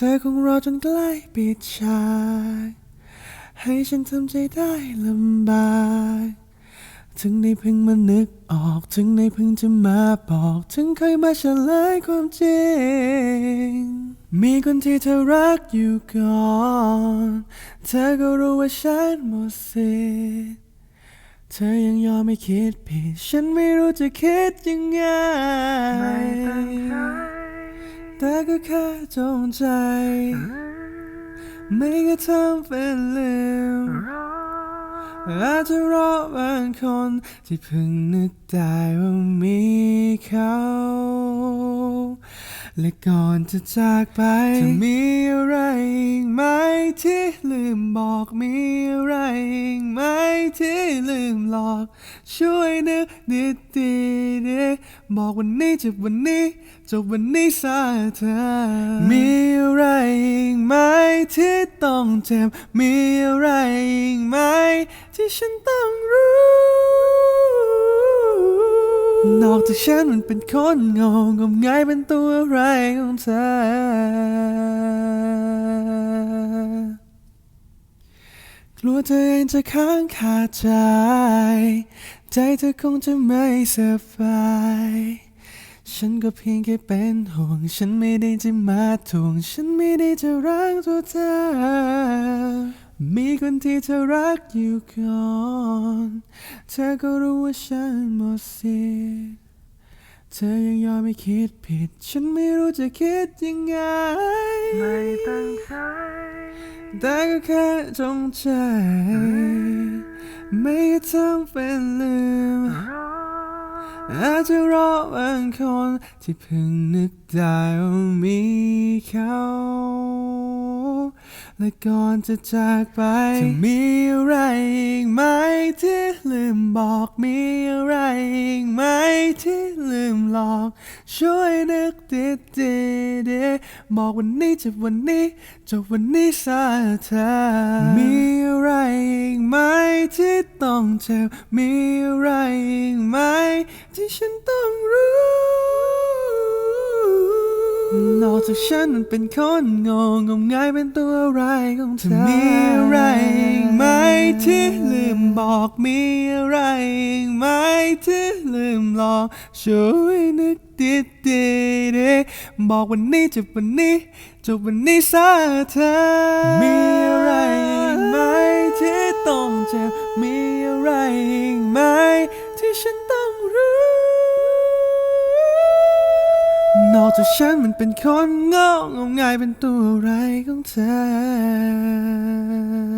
เธอคงรอจนใกล้ปิดฉากให้ฉันทำใจได้ลำบากถึงได้เพิ่งมานึกออก ถึงได้เพิ่งจะมาบอก ถึงเคยมาเฉลยความจริง มีคนที่เธอรักอยู่ก่อน เธอก็รู้ว่าฉันหมดสิทธิ์เธอยังยอมไม่คิดผิด ฉันไม่รู้จะคิดยังไง แต่ก็แค่จงใจ ไม่ก็ทำเป็นลืมอาจจะรอบางคนที่เพิ่งนึกได้ว่ามีเขา และก่อนจะจากไป จะมีอะไรอีกไหมที่ลืมบอกมีอะไรอีกไหมที่ลืมหลอก ช่วยนึกนิดดีดีบอกวันนี้จบวันนี้จบวันนี้ซะเธอ มีอะไรอีกไหมที่ต้องเจ็บมีอะไรอีกไหมที่ฉันต้องรู้ นอกจากฉันมันเป็นคนงงงมงายเป็นตัวอะไรของเธอ กลัวเธอเองจะค้างคาใจ ใจเธอคงจะไม่สบาย ฉันก็เพียงแค่เป็นห่วง ฉันไม่ได้จะมาทวง ฉันไม่ได้จะรักตัวเธอ มีคนที่เธอรักอยู่ก่อน เธอก็รู้ว่าฉันหมดสิทธิ์เธอยังยอมไม่คิดผิด ฉันไม่รู้จะคิดยังไง ไม่ตั้งใจ แต่ก็แค่จงใจ ไม่ก็ทำเป็นลืมรออาจจะรอบางคนที่เพิ่งนึกได้ว่ามีเขา และก่อนจะจากไป จะมีอะไรอีกไหมที่ลืมบอกมีอะไรอีกไหมที่ลืมหลอก ช่วยนึกดีดีดีบอกวันนี้จบวันนี้จบวันนี้ซะเธอมีอะไรอีกไหมที่ต้องเจ็บมีอะไรอีกไหมที่ฉันต้องรู้ นอกจากฉันมันเป็นคนงงงมงายเป็นตัวอะไรของเธอมีอะไรอีกไหมที่ลืมบอกมีอะไรอีกไหมที่ลืมลองช่วยนึกดีดีดีบอกวันนี้จบวันนี้จบวันนี้ซะเธอมีอะไร อกจากฉันมันเป็นคนงงงงง่ายเป็นตัวอะไรของเธอ